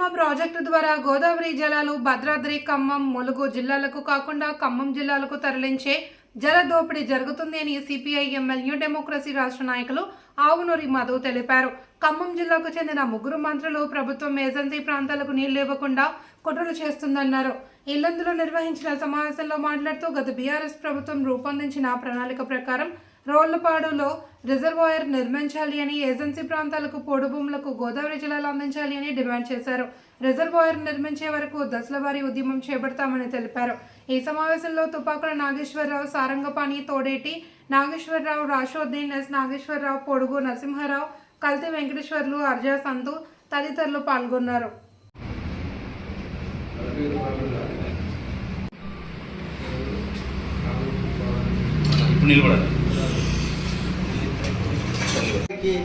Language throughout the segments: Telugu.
సీతారామ ప్రాజెక్టు ద్వారా గోదావరి జలాలు భద్రాద్రి ఖమ్మం ములుగు జిల్లాలకు కాకుండా ఖమ్మం జిల్లాలకు తరలించే జల దోపిడీ జరుగుతుంది అని సిపిఐ ఎంఎల్ న్యూ డెమోక్రసీ రాష్ట్ర నాయకులు ఆవునూరి మధు తెలిపారు. ఖమ్మం జిల్లాకు చెందిన ముగ్గురు మంత్రులు ప్రభుత్వం ఏజెన్సీ ప్రాంతాలకు నీళ్ళు ఇవ్వకుండా కుట్రలు చేస్తుందన్నారు. ఇల్లందులో నిర్వహించిన సమావేశంలో మాట్లాడుతూ గత బీఆర్ఎస్ ప్రభుత్వం రూపొందించిన ప్రణాళిక ప్రకారం రోళ్ళపాడులో రిజర్వాయర్ నిర్మించాలి అని ఏజెన్సీ ప్రాంతాలకు పొడుభూములకు గోదావరి జిల్లాలో అందించాలి అని డిమాండ్ చేశారు. రిజర్వాయర్ నిర్మించే వరకు దశలవారీ ఉద్యమం చేపడతామని తెలిపారు. ఈ సమావేశంలో తుపాకుల నాగేశ్వరరావు సారంగపాణి తోడేటి నాగేశ్వరరావు రాషోద్దీన్ ఎస్ నాగేశ్వరరావు పొడుగు నరసింహారావు కల్తి వెంకటేశ్వర్లు అర్జా సంతు తదితరులు పాల్గొన్నారు. ఇప్పుడు నిలబడాలి. కి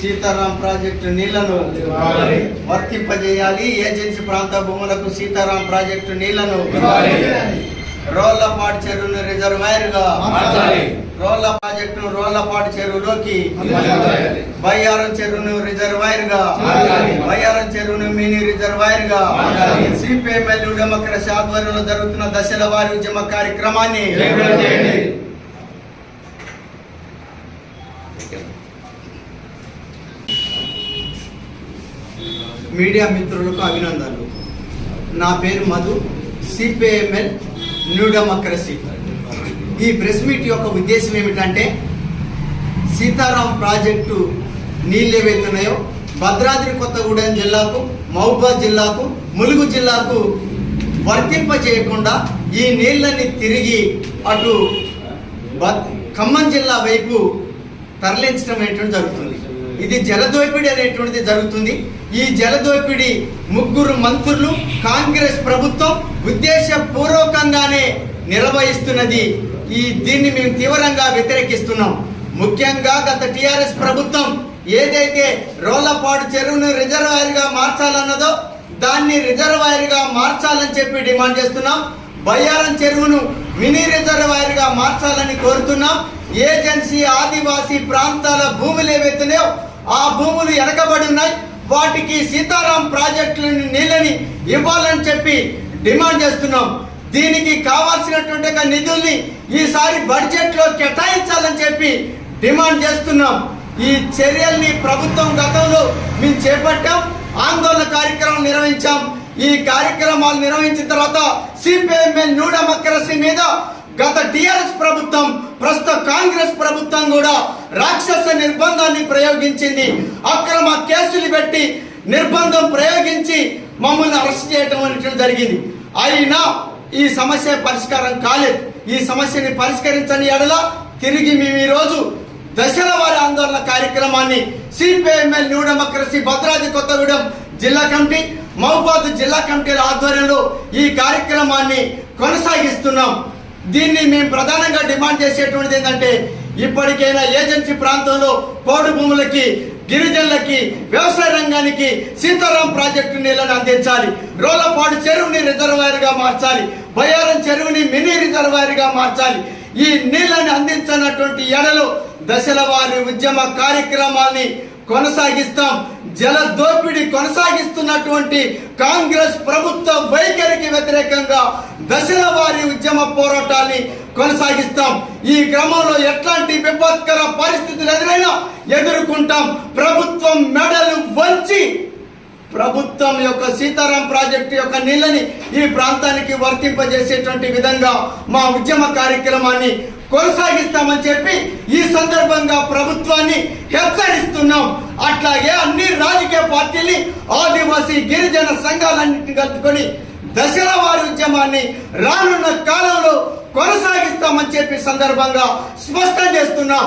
సీతారాం ప్రాజెక్టు నీళ్ళను వర్తింపజేయాలి ఏజెన్సీ ప్రాంత భూములకు సీతారాం ప్రాజెక్టు నీళ్ళను రోళ్ళపాడు చెరువును రిజర్వాయర్గా మార్చాలి. రోళ్ళ ప్రాజెక్టును రోళ్ళపాడు చెరువులోకి బయ్యారం చెరువును రిజర్వాయర్గా మార్చాలి. బయ్యారం చెరువును మినీ రిజర్వాయర్గా మార్చాలి. సిపిఎంఎల్ డెమోక్రసీ ఆధ్వర్యంలో జరుగుతున్న దశల వారి ఉద్యమ కార్యక్రమాన్ని మీడియా మిత్రులకు అభినందనలు. నా పేరు Madhu CPI ML new democracy ఈ ప్రెస్ మీట్ యొక్క ఉద్దేశం ఏమిటంటే సీతారాం ప్రాజెక్టు నీళ్ళు ఏవైతున్నాయో భద్రాద్రి కొత్తగూడెం జిల్లాకు మహబూబాద్ జిల్లాకు ములుగు జిల్లాకు వర్తింపజేయకుండా ఈ నీళ్ళని తిరిగి అటు ఖమ్మం జిల్లా వైపు తరలించడం అనేటువంటి జరుగుతుంది. ఇది జలదోపిడి అనేటువంటిది జరుగుతుంది. ఈ జలదోపిడి ముగ్గురు మంత్రులు కాంగ్రెస్ ప్రభుత్వం ఉద్దేశపూర్వకంగానే నిర్వహిస్తున్నది. ఈ దీన్ని మేము తీవ్రంగా వ్యతిరేకిస్తున్నాం. ముఖ్యంగా గత టిఆర్ఎస్ ప్రభుత్వం ఏదైతే రోళ్ళపాడు చెరువును రిజర్వాయర్గా మార్చాలన్నదో దాన్ని రిజర్వాయర్గా మార్చాలని చెప్పి డిమాండ్ చేస్తున్నాం. బయ్యారం చెరువును మినీ రిజర్వాయర్గా మార్చాలని కోరుతున్నాం. ఏజెన్సీ ఆదివాసీ ప్రాంతాల భూములు ఏవైతున్నాయో ఆ భూములు వెనకబడి ఉన్నాయి. వాటికి సీతారాం ప్రాజెక్టులని నీళ్ళని ఇవ్వాలని చెప్పి డిమాండ్ చేస్తున్నాం. దీనికి కావాల్సినటువంటి నిధుల్ని ఈసారి బడ్జెట్లో కేటాయించాలని చెప్పి డిమాండ్ చేస్తున్నాం. ఈ చర్యల్ని ప్రభుత్వం గతంలో మేము చేపట్టాం. ఆందోళన కార్యక్రమం నిర్వహించాం. ఈ కార్యక్రమాలు నిర్వహించిన తర్వాత సిపిఐఎంఎల్ న్యూడెమోక్రసీ మీద గత టిఆర్ఎస్ ప్రభుత్వం ప్రస్తుత కాంగ్రెస్ ప్రభుత్వం కూడా రాక్షస నిర్బంధాన్ని ప్రయోగించింది. అక్రమ కేసులు పెట్టి నిర్బంధం ప్రయోగించి మమ్మల్ని అరెస్ట్ చేయటం అనేటువంటి జరిగింది. అయినా ఈ సమస్య పరిష్కారం కాలేదు. ఈ సమస్యని పరిష్కరించని ఎడల తిరిగి మేము ఈరోజు దశల వారి ఆందోళన కార్యక్రమాన్ని CPI ML new democracy Bhadradri Kothagudem జిల్లా కమిటీ మహబాద్ జిల్లా కమిటీల ఆధ్వర్యంలో ఈ కార్యక్రమాన్ని కొనసాగిస్తున్నాం. దీన్ని మేము ప్రధానంగా డిమాండ్ చేసేటువంటిది ఏంటంటే ఇప్పటికైనా ఏజెన్సీ ప్రాంతంలో పోడు భూములకి గిరిజనులకి వ్యవసాయ రంగానికి సీతారాం ప్రాజెక్టు నీళ్ళను అందించాలి. రోలపాడు చెరువుని రిజర్వాయర్గా మార్చాలి. బయ్యారం చెరువుని మినీ రిజర్వాయర్గా మార్చాలి. ఈ నీళ్ళను అందించనటువంటి ఎడలు దశల వారి ఉద్యమ కార్యక్రమాల్ని కొనసాగిస్తాం. జల దోపిడీ కొనసాగిస్తున్నటువంటి కాంగ్రెస్ ప్రభుత్వ వైఖరికి వ్యతిరేకంగా దశల వారి ఉద్యమ పోరాటాన్ని కొనసాగిస్తాం. ఈ క్రమంలో ఎట్లాంటి విపత్కర పరిస్థితులు ఎదురైనా ఎదుర్కొంటాం. ప్రభుత్వం మెడలు వంచి ప్రభుత్వం యొక్క సీతారాం ప్రాజెక్టు యొక్క నీళ్ళని ఈ ప్రాంతానికి వర్తింపజేసేటువంటి విధంగా మా ఉద్యమ కార్యక్రమాన్ని కొనసాగిస్తామని చెప్పి ఈ సందర్భంగా ప్రభుత్వాన్ని హెచ్చరిస్తున్నాం. అట్లాగే అన్ని రాజకీయ పార్టీని ఆదివాసీ గిరిజన సంఘాలన్నింటినీ కలుపుకొని దశల వారి ఉద్యమాన్ని రానున్న కాలంలో కొనసాగిస్తామని చెప్పి సందర్భంగా స్పష్టం చేస్తున్నాం.